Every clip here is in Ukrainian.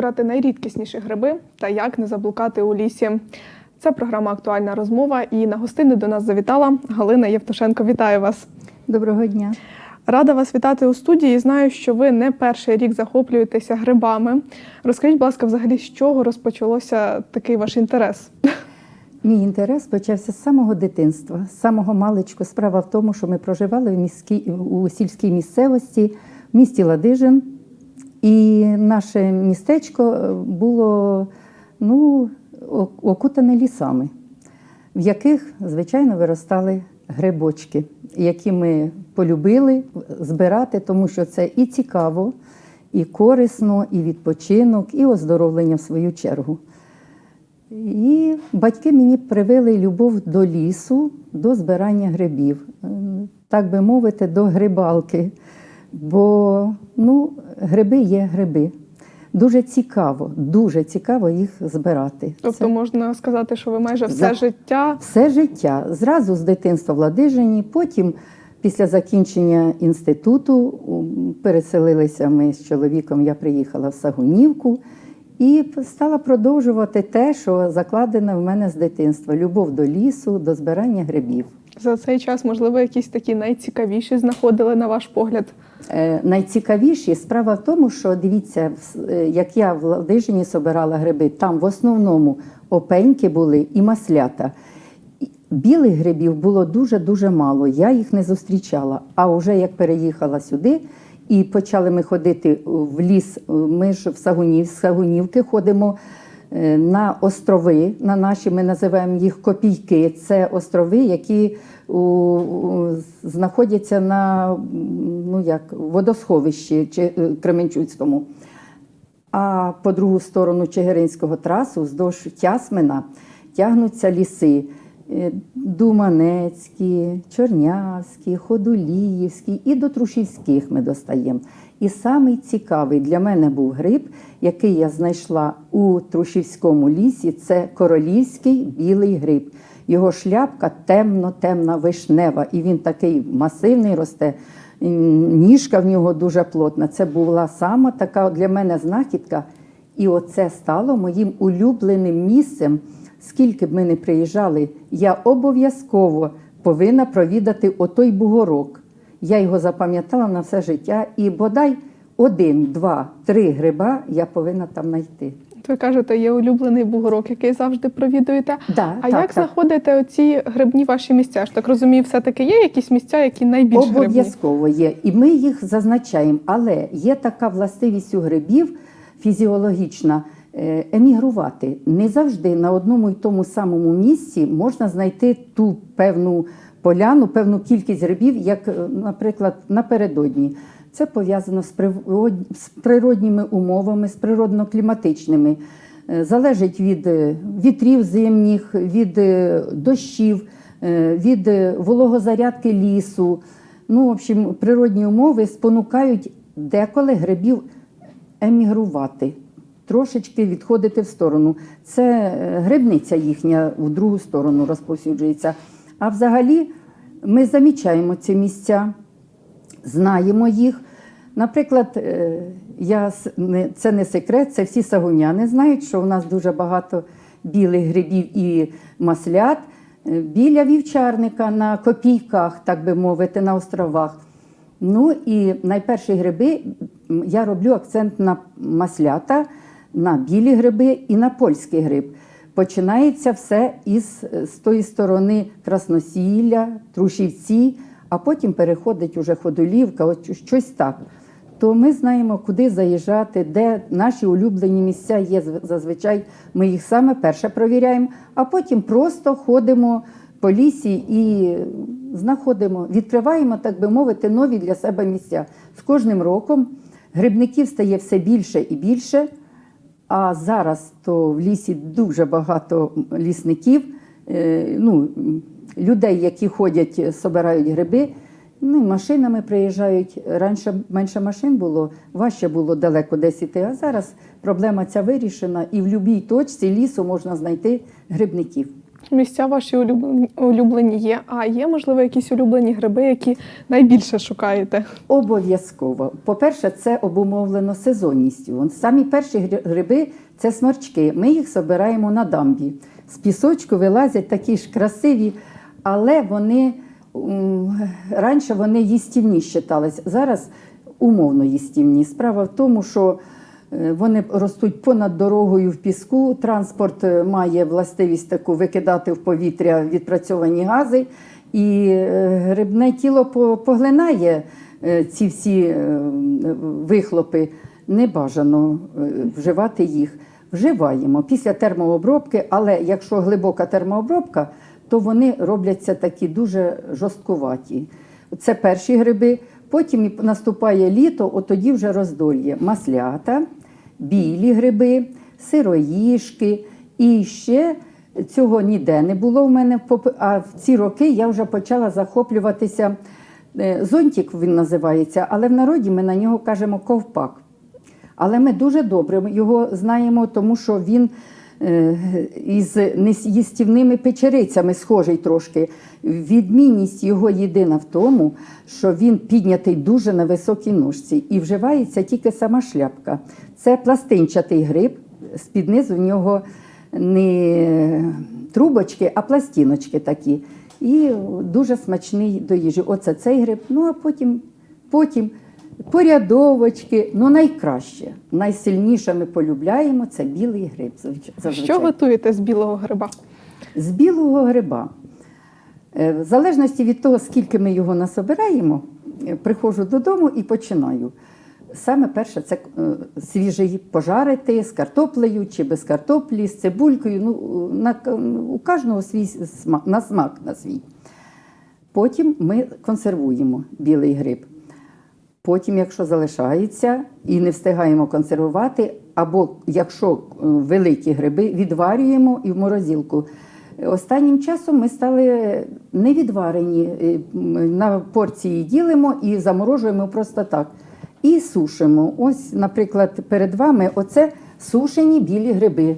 збирати найрідкісніші гриби та як не заблукати у лісі. Це програма Актуальна розмова. І на гостини до нас завітала Галина Євтушенко. Вітаю вас! Доброго дня. Рада вас вітати у студії. Знаю, що ви не перший рік захоплюєтеся грибами. Розкажіть, будь ласка, взагалі з чого розпочалося такий ваш інтерес? Мій інтерес почався з самого дитинства, з самого маличку. Справа в тому, що ми проживали в міській, у сільській місцевості, в місті Ладижин. І наше містечко е, було ну, окутане лісами, в яких, звичайно, виростали грибочки, які ми полюбили збирати, тому що це і цікаво, і корисно, і відпочинок, і оздоровлення в свою чергу. І батьки мені привили любов до лісу, до збирання грибів, так би мовити, до грибалки. Бо ну, гриби є гриби. Дуже цікаво, дуже цікаво їх збирати. Тобто Це можна сказати, що ви майже все За- життя все життя. Зразу з дитинства в Ладижині, потім після закінчення інституту переселилися ми з чоловіком. Я приїхала в Сагунівку і стала продовжувати те, що закладено в мене з дитинства: любов до лісу, до збирання грибів. За цей час, можливо, якісь такі найцікавіші знаходили на ваш погляд. Е, Найцікавіші справа в тому, що дивіться, е, як я в Ладижині собирала гриби, там в основному опеньки були і маслята. Білих грибів було дуже-дуже мало, я їх не зустрічала. А вже як переїхала сюди і почали ми ходити в ліс, е, ми ж в Сагунів, з Сагунівки ходимо на острови, на наші ми називаємо їх копійки. Це острови, які знаходяться на ну, як, водосховищі чи, е, Кременчуцькому. А по другу сторону Чигиринського трасу, вздовж Тясмина, тягнуться ліси. Е, Думанецькі, Чорнявські, Ходуліївські і до Трушівських ми достаємо. І самий цікавий для мене був гриб, який я знайшла у Трушівському лісі. Це королівський білий гриб. Його шляпка темно-темна вишнева, і він такий масивний росте. Ніжка в нього дуже плотна. Це була сама така для мене знахідка. І оце стало моїм улюбленим місцем. Скільки б ми не приїжджали, я обов'язково повинна провідати отой бугорок. Я його запам'ятала на все життя, і бодай один, два, три гриба я повинна там знайти. Ви кажете, є улюблений бугорок, який завжди провідуєте. Да, А так, як так. знаходите оці грибні ваші місця? Ж так розумію, все-таки є якісь місця, які найбільш грибні? Обов'язково є. І ми їх зазначаємо. Але є така властивість у грибів фізіологічна е, емігрувати. Не завжди на одному і тому самому місці можна знайти ту певну поляну, певну кількість грибів, як, е, наприклад, напередодні. Це пов'язано з природніми умовами, з природно-кліматичними. Е, Залежить від е, вітрів зимніх, від дощів, від вологозарядки лісу. Ну, в общем, природні умови спонукають деколи грибів емігрувати, трошечки відходити в сторону. Це грибниця їхня в другу сторону розповсюджується. А взагалі ми замічаємо ці місця, знаємо їх. Наприклад, е, я, це не секрет, це всі сагуняни знають, що у нас дуже багато білих грибів і маслят е, біля вівчарника на копійках, так би мовити, на островах. Ну і найперші гриби я роблю акцент на маслята, на білі гриби і на польський гриб. Починається все із з тої сторони Красносілля, Трушівці, а потім переходить уже Ходолівка, от щось так. То ми знаємо, куди заїжджати, де наші улюблені місця є. Зв- Зазвичай ми їх саме перше провіряємо, а потім просто ходимо по лісі і знаходимо, відкриваємо, так би мовити, нові для себе місця. З кожним роком грибників стає все більше і більше. А зараз то в лісі дуже багато лісників, е, ну, людей, які ходять, собирають гриби. Ну, машинами приїжджають. Раніше менше машин було, важче було далеко десь іти. А зараз проблема ця вирішена, і в будь-якій точці лісу можна знайти грибників. Місця ваші улюблені, улюблені є. А є, можливо, якісь улюблені гриби, які найбільше шукаєте? Обов'язково. По-перше, це обумовлено сезонністю. Самі перші гриби це сморчки. Ми їх збираємо на дамбі. З пісочку вилазять такі ж красиві, але вони раніше вони їстівні вважались. Зараз умовно їстівні. Справа в тому, що вони ростуть понад дорогою в піску. Транспорт е, має властивість таку викидати в повітря відпрацьовані гази, і е, грибне тіло по- поглинає е, ці всі е, вихлопи. Не бажано е, вживати їх. Вживаємо після термообробки, але якщо глибока термообробка, то вони робляться такі дуже жорсткуваті. Це перші гриби. Потім наступає літо, от тоді вже роздольє маслята, білі гриби, сироїшки. І ще цього ніде не було в мене. А в ці роки я вже почала захоплюватися. е, Зонтик він називається, але в народі ми на нього кажемо ковпак. Але ми дуже добре його знаємо, тому що він із неїстівними печерицями схожий трошки. Відмінність його єдина в тому, що він піднятий дуже на високій ножці і вживається тільки сама шляпка. Це пластинчатий гриб, з-під низу в нього не трубочки, а пластиночки такі. І дуже смачний до їжі. Оце цей гриб. Ну а потім, потім порядовочки. Ну найкраще, найсильніше ми полюбляємо це білий гриб. зазвичай. Що готуєте з білого гриба? З білого гриба. Е, В залежності від того, скільки ми його насобираємо, е, приходжу додому і починаю. Саме перше це е, свіжий пожарити з картоплею чи без картоплі, з цибулькою. Ну, на, у кожного свій смак, на смак на свій. Потім ми консервуємо білий гриб. Потім, якщо залишається і не встигаємо консервувати, або якщо е, великі гриби, відварюємо і в морозилку. Останнім часом ми стали невідварені, е, на порції ділимо і заморожуємо просто так. І сушимо. Ось, наприклад, перед вами оце сушені білі гриби.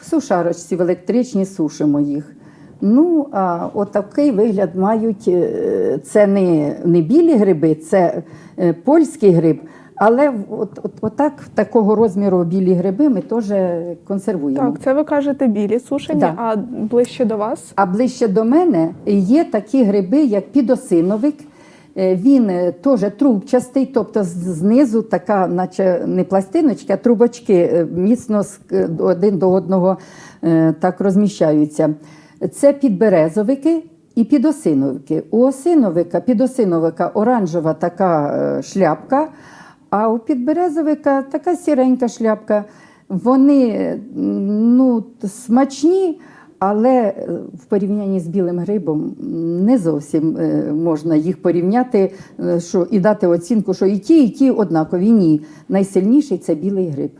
В сушарочці в електричній сушимо їх. Ну, а отакий вигляд мають. е, Це не, не білі гриби, це е, польський гриб. Але от, от, отак, такого розміру білі гриби ми теж консервуємо. Так, це ви кажете білі сушені, Да. а ближче до вас. А ближче до мене є такі гриби, як підосиновик. Е, Він теж трубчастий, тобто знизу така, наче не пластиночка, а трубочки міцно один до одного так розміщаються. Це підберезовики і підосиновики. У осиновика, підосиновика оранжева така е, шляпка, а у підберезовика така сіренька шляпка. Вони ну, смачні, але е, в порівнянні з білим грибом не зовсім е, можна їх порівняти що, і дати оцінку, що і ті, і ті однакові. Ні. Найсильніший це білий гриб.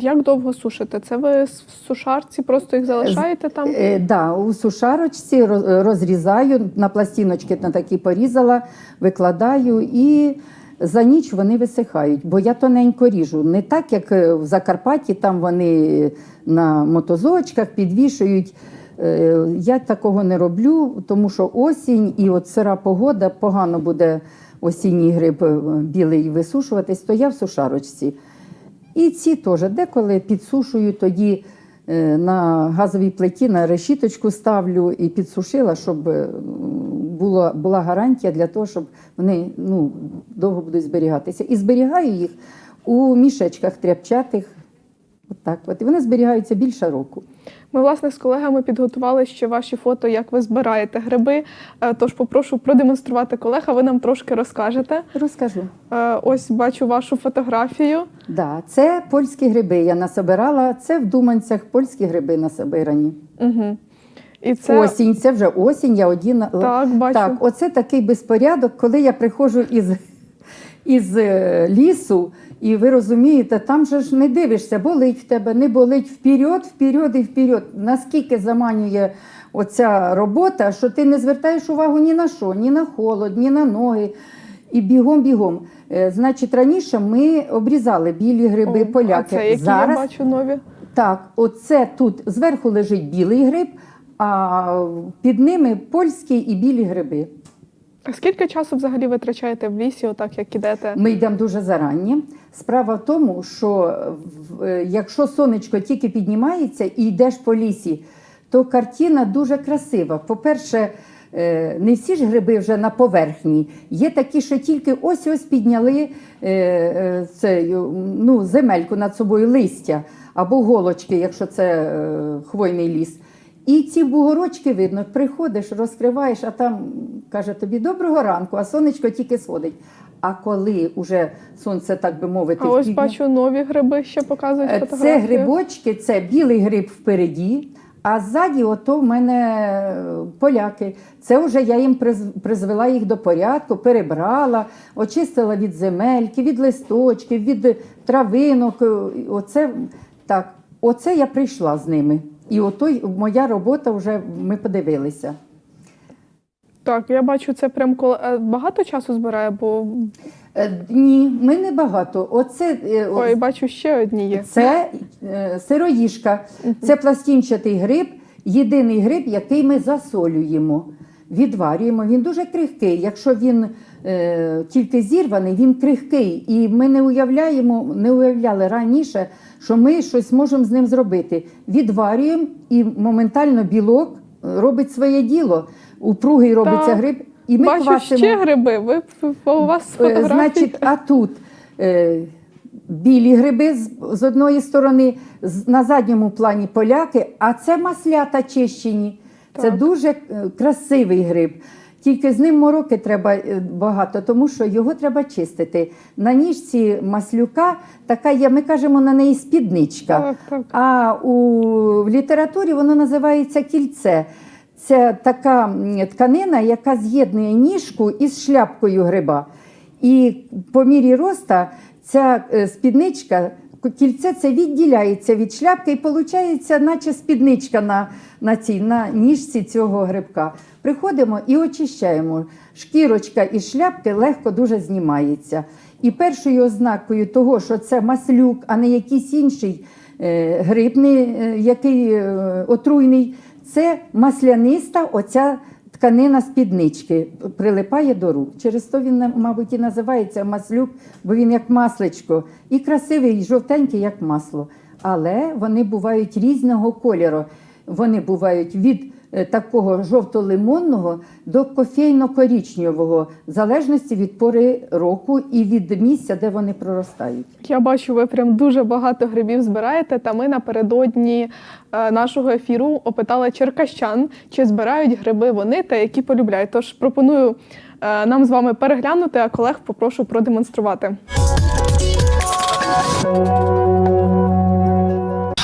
Як довго сушите? Це ви в сушарці просто їх залишаєте там? Е, да, у сушарочці розрізаю, на пластиночки на такі порізала, викладаю і за ніч вони висихають, бо я тоненько ріжу. Не так, як е, в Закарпатті, там вони на мотозочках підвішують. Е, Я такого не роблю, тому що осінь і от сира погода погано буде осінній гриб е, білий висушуватись, то я в сушарочці. І ці теж деколи підсушую, тоді е, на газовій плиті на решіточку ставлю і підсушила, щоб була була гарантія для того, щоб вони ну, довго будуть зберігатися. І зберігаю їх у мішечках тряпчатих. Отак от. І вони зберігаються більше року. Ми, власне, з колегами підготували ще ваші фото, як ви збираєте гриби. Е, Тож попрошу продемонструвати колег, а ви нам трошки розкажете. Розкажу. Е, Ось бачу вашу фотографію. Да, це польські гриби. Я насобирала. Це в Думанцях польські гриби насобирані. Угу. І це Осінь, це вже осінь, я одіна. Так, бачу. Так, оце такий безпорядок, коли я приходжу із, із е, лісу, і ви розумієте, там же ж не дивишся, болить в тебе, не болить вперед, вперед і вперед. Наскільки заманює оця робота, що ти не звертаєш увагу ні на що, ні на холод, ні на ноги. І бігом-бігом. Е, Значить, раніше ми обрізали білі гриби, О, поляки. А це які Зараз я бачу нові? так, оце тут зверху лежить білий гриб, а під ними польські і білі гриби. А Скільки часу взагалі витрачаєте в лісі, отак як ідете? Ми йдемо дуже зарані. Справа в тому, що е, якщо сонечко тільки піднімається і йдеш по лісі, то картина дуже красива. По-перше, е, не всі ж гриби вже на поверхні. Є такі, що тільки ось-ось підняли е, е, ну, земельку над собою листя або голочки, якщо це хвойний ліс. І ці бугорочки видно, приходиш, розкриваєш, а там каже тобі доброго ранку, а сонечко тільки сходить. А коли вже сонце, так би мовити, А ось впідня- бачу нові гриби ще показують Е, фотографії. це грибочки, це білий гриб впереді, а ззаді ото в мене е, поляки. Це вже я їм призвела їх до порядку, перебрала, очистила від земельки, від листочків, від травинок. Е, Оце так, оце я прийшла з ними. І ото моя робота вже ми подивилися. Так, я бачу, це прям коло е, багато часу збирає, бо Е, Ні, ми не багато. Оце е, ой, бачу, ще одні є. Це е, сироїжка, це пластинчатий гриб, єдиний гриб, який ми засолюємо, відварюємо. Він дуже крихкий. Якщо він тільки зірваний, він крихкий. І ми не уявляємо, не уявляли раніше, що ми щось можемо з ним зробити. Відварюємо і моментально білок е, робить своє діло. Упругий робиться Так. гриб. І ми бачу квасимо. ще гриби. Ви у вас Е, фотографії. Значить, а тут е, білі гриби з, з одної сторони, з, на задньому плані поляки, а це маслята чищені. Це дуже е, красивий гриб. Тільки з ним мороки треба е, багато, тому що його треба чистити. На ніжці маслюка така є, ми кажемо на неї спідничка. А у в літературі воно називається кільце. Це така тканина, яка з'єднує ніжку із шляпкою гриба. І по мірі роста ця е, спідничка, кільце це відділяється від шляпки і виходить, наче спідничка на, на, цій, на ніжці цього грибка. Приходимо і очищаємо. Шкірочка із шляпки легко дуже знімається. І першою ознакою того, що це маслюк, а не якийсь інший е, гриб, е, який е, отруйний, це масляниста оця тканина спіднички прилипає до рук. Через то він, мабуть, і називається маслюк, бо він як масличко. І красивий, і жовтенький, як масло. Але вони бувають різного кольору. Вони бувають від такого жовто-лимонного до кофейно-корічневого, в залежності від пори року і від місця, де вони проростають. Я бачу, ви прям дуже багато грибів збираєте. Та ми напередодні е, нашого ефіру опитали черкащан, чи збирають гриби вони та які полюбляють. Тож пропоную е, нам з вами переглянути, а колег попрошу продемонструвати.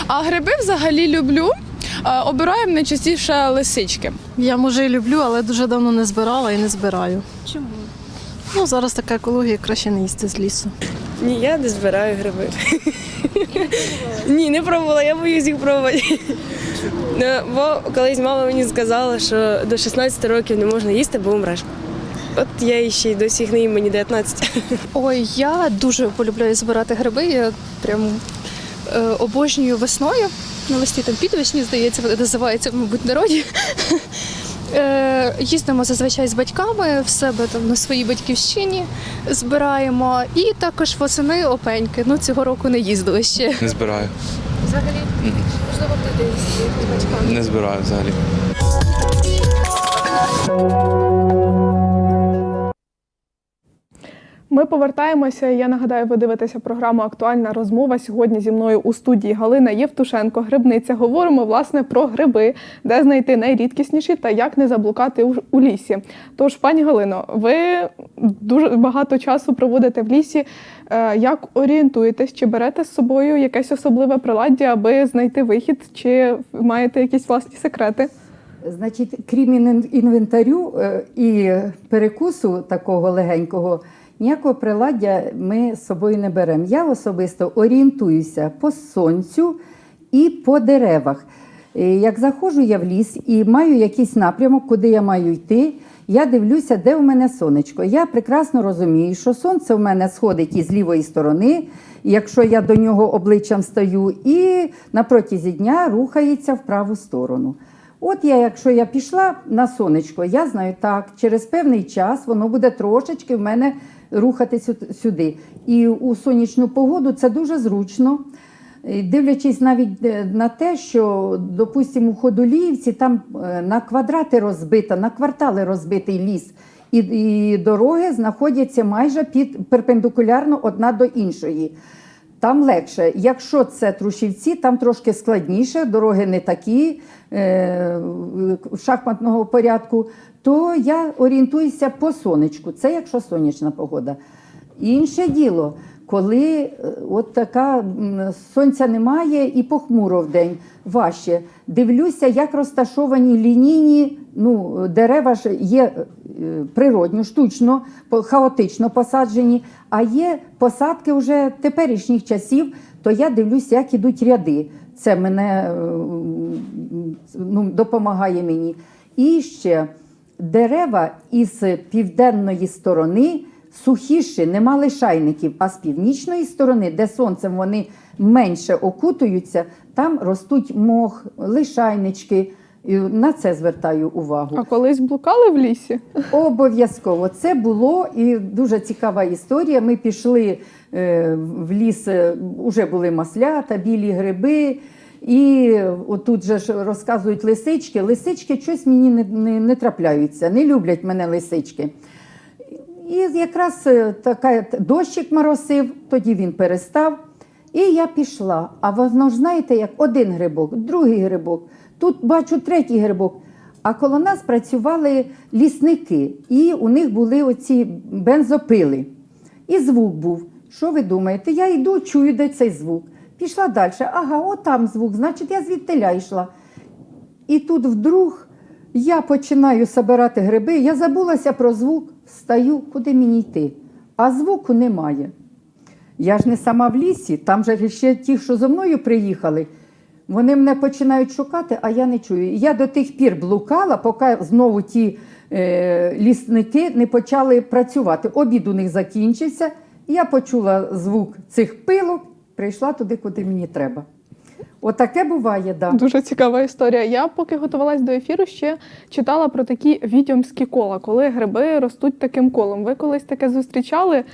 А гриби взагалі люблю. Обираємо найчастіше лисички. Я може і люблю, але дуже давно не збирала і не збираю. Чому? Ну, зараз така екологія, краще не їсти з лісу. Ні, я не збираю гриби. Ні, не пробувала, я боюсь їх пробувати. Ну, Бо колись мама мені сказала, що до 16 років не можна їсти, бо умреш. От я і ще й досі їх не їм, мені 19. Ой, я дуже полюбляю збирати гриби. Я прям е, обожнюю весною. Навесні там підвесні, здається, вони називаються, мабуть, народі. Е, їздимо зазвичай з батьками в себе там на своїй батьківщині, збираємо. І також восени опеньки. Ну, цього року не їздили ще. Не збираю. Взагалі, можливо, буде з батьками. Не збираю взагалі. Ми повертаємося. Я нагадаю, ви дивитеся програму Актуальна розмова. Сьогодні зі мною у студії Галина Євтушенко, грибниця. Говоримо власне про гриби, де знайти найрідкісніші та як не заблукати у, лісі. Тож, пані Галино, ви дуже багато часу проводите в лісі. Е, Як орієнтуєтесь, чи берете з собою якесь особливе приладдя, аби знайти вихід, чи маєте якісь власні секрети? Значить, крім інвентарю е, і перекусу такого легенького, ніякого приладдя ми з собою не беремо. Я особисто орієнтуюся по сонцю і по деревах. Е, Як заходжу я в ліс і маю якийсь напрямок, куди я маю йти, я дивлюся, де в мене сонечко. Я прекрасно розумію, що сонце в мене сходить із лівої сторони, якщо я до нього обличчям стою, і на протязі дня рухається в праву сторону. От я, якщо я пішла на сонечко, я знаю так, через певний час воно буде трошечки в мене рухатися сюди. І у сонячну погоду це дуже зручно. Дивлячись навіть е, на те, що, допустимо, у Ходоліївці там е, на квадрати розбита, на квартали розбитий ліс, і, і дороги знаходяться майже під перпендикулярно одна до іншої. Там легше. Якщо це Трушівці, там трошки складніше, дороги не такі е, шахматного порядку, то я орієнтуюся по сонечку. Це якщо сонячна погода. Інше діло, коли е, от така сонця немає і похмуро в день важче. Дивлюся, як розташовані лінійні ну, дерева ж є е, природньо, штучно, хаотично посаджені, а є посадки вже теперішніх часів, то я дивлюся, як ідуть ряди. Це мене е, ну, допомагає мені. І ще дерева із південної сторони сухіші, нема лишайників, а з північної сторони, де сонцем вони менше окутуються, там ростуть мох, лишайнички. На це звертаю увагу. А колись блукали в лісі? Обов'язково це було і дуже цікава історія. Ми пішли е, в ліс, е, вже були маслята, білі гриби. І отут же ж розказують лисички. Лисички щось мені не, не, не трапляються, не люблять мене лисички. І якраз е, така дощик моросив, тоді він перестав. І я пішла. А воно ж знаєте, як один грибок, другий грибок, тут бачу третій грибок. А коло нас працювали лісники, і у них були оці бензопили. І звук був. Що ви думаєте? Я йду, чую, де цей звук. Пішла далі. Ага, отам звук, значить, я звідтиля йшла. І тут вдруг я починаю збирати гриби, я забулася про звук, встаю, куди мені йти. А звуку немає. Я ж не сама в лісі, там же ще ті, що зо мною приїхали, вони мене починають шукати, а я не чую. Я до тих пір блукала, поки знову ті е, лісники не почали працювати. Обід у них закінчився, я почула звук цих пилок, прийшла туди, куди мені треба. Отаке буває. Да. Дуже цікава історія. Я поки готувалась до ефіру, ще читала про такі відьомські кола, коли гриби ростуть таким колом. Ви колись таке зустрічали?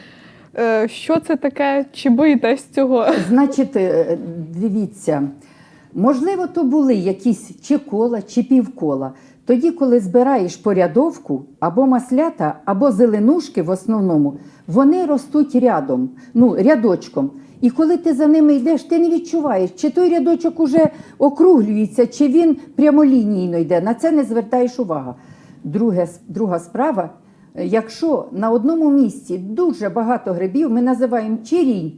Е, Що це таке? Чи боїтесь цього? Значить, е, дивіться, можливо, то були якісь чи кола, чи півкола. Тоді, коли збираєш порядовку або маслята, або зеленушки в основному, вони ростуть рядом, ну, рядочком. І коли ти за ними йдеш, ти не відчуваєш, чи той рядочок уже округлюється, чи він прямолінійно йде. На це не звертаєш увагу. Друге, друга справа, якщо на одному місці дуже багато грибів, ми називаємо чирінь.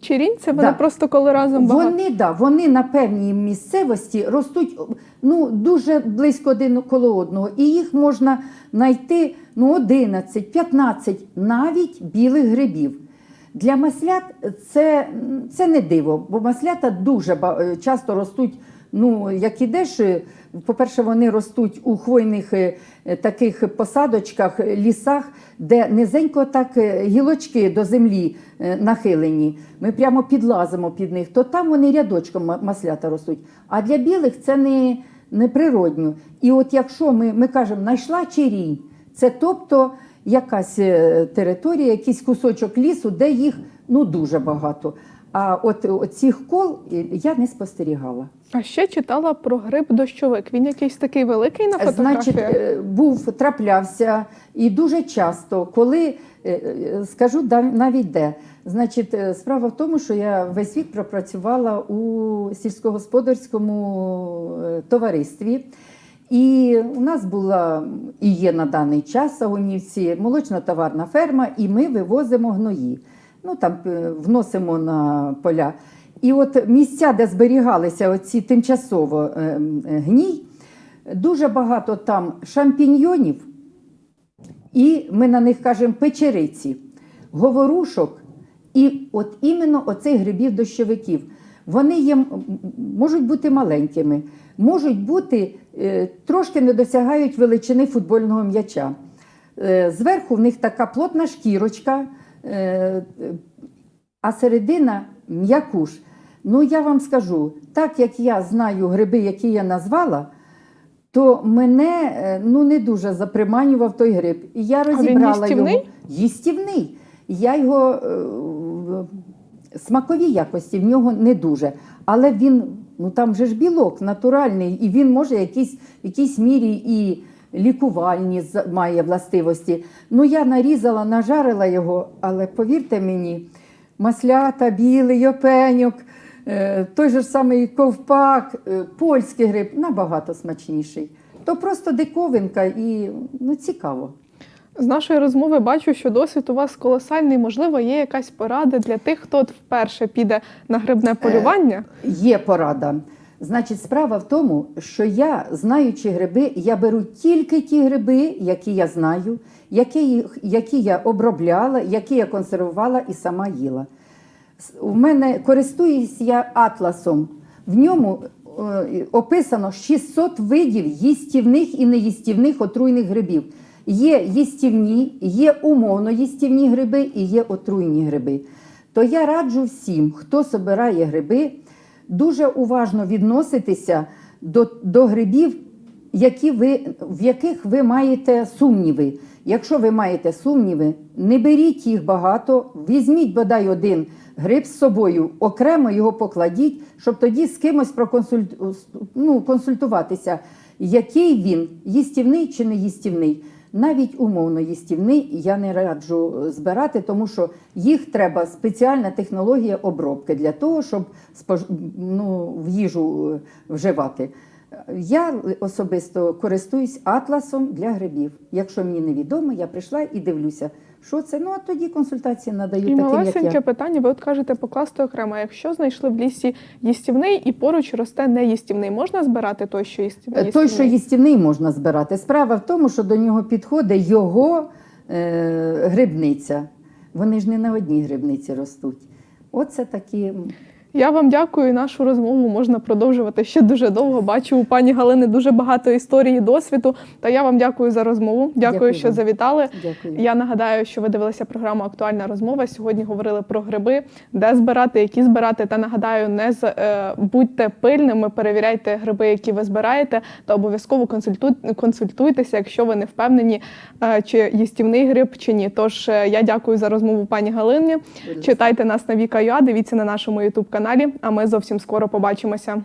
Чирінь це вони Да. просто коли разом багато. Вони, да, вони на певній місцевості ростуть ну, дуже близько один коло одного. І їх можна знайти ну, 11, 15 навіть білих грибів. Для маслят це, це не диво, бо маслята дуже ба- часто ростуть. Ну, як ідеш, е, по-перше, вони ростуть у хвойних е, е, таких посадочках, е, лісах, де низенько так е, гілочки до землі е, нахилені. Ми прямо підлазимо під них, то там вони рядочком маслята ростуть. А для білих це не, не природньо. І от якщо ми, ми кажемо, знайшла чирінь, це тобто якась е, територія, якийсь кусочок лісу, де їх ну, дуже багато. А от, цих кол е, я не спостерігала. А ще читала про гриб дощовик. Він якийсь такий великий на фотографіях. Значить, е, був, траплявся і дуже часто, коли скажу навіть де. Значить, справа в тому, що я весь вік пропрацювала у сільськогосподарському товаристві. І у нас була і є на даний час Сагунівці молочно-товарна ферма, і ми вивозимо гної. Ну там е, вносимо на поля. І от місця, де зберігалися оці тимчасово е, е, гній, дуже багато там шампіньйонів, і ми на них кажемо печериці, говорушок, і от іменно оцих грибів дощовиків. Вони є, можуть бути маленькими, можуть бути е, трошки не досягають величини футбольного м'яча. Е, зверху в них така плотна шкірочка, е, а середина м'якуш. Ну, я вам скажу, так як я знаю гриби, які я назвала, то мене ну, не дуже заприманював той гриб. І я він розібрала їстівний? його. Їстівний. Я його смакові якості в нього не дуже. Але він, ну там же ж білок натуральний, і він може якісь, в якійсь мірі і лікувальні має властивості. Ну, я нарізала, нажарила його, але повірте мені, маслята, білий, опеньок, е, той же самий ковпак, е, польський гриб набагато смачніший. То просто диковинка і ну, цікаво. З нашої розмови бачу, що досвід у вас колосальний. Можливо, є якась порада для тих, хто от вперше піде на грибне полювання. Є порада. Значить, справа в тому, що я, знаючи гриби, я беру тільки ті гриби, які я знаю, які, які я обробляла, які я консервувала і сама їла. У мене користуюсь я атласом. В ньому е, описано 600 видів їстівних і неїстівних отруйних грибів. Є їстівні, є умовно їстівні гриби і є отруйні гриби. То я раджу всім, хто собирає гриби, дуже уважно відноситися до, до грибів, які ви, в яких ви маєте сумніви. Якщо ви маєте сумніви, не беріть їх багато, візьміть бодай один гриб з собою, окремо його покладіть, щоб тоді з кимось проконсульт... ну, який він їстівний чи не їстівний. Навіть умовно їстівни я не раджу збирати, тому що їх треба спеціальна технологія обробки для того, щоб ну, в їжу е, вживати. Я особисто користуюсь атласом для грибів. Якщо мені невідомо, я прийшла і дивлюся, що це. Ну а тоді консультації надають І таким, як малесеньке я. питання, ви от кажете покласти окремо. Якщо знайшли в лісі їстівний і поруч росте неїстівний, можна збирати той, що їстівний? Е, Той, що їстівний, можна збирати. Справа в тому, що до нього підходить його е, грибниця. Вони ж не на одній грибниці ростуть. Оце такі. Я вам дякую. Нашу розмову можна продовжувати ще дуже довго. Бачу у пані Галини дуже багато історії, досвіду. Та я вам дякую за розмову. Дякую, Дякую що вам. завітали. Дякую. Я нагадаю, що ви дивилися програму Актуальна розмова. Сьогодні говорили про гриби, де збирати, які збирати. Та нагадаю, не з е, будьте пильними, перевіряйте гриби, які ви збираєте, та обов'язково консультуйтеся, якщо ви не впевнені, е, чи їстівний гриб, чи ні. Тож е, я дякую за розмову пані Галині. Читайте нас на Віка.ua, дивіться на нашому Ютуб каналі. А ми зовсім скоро побачимося.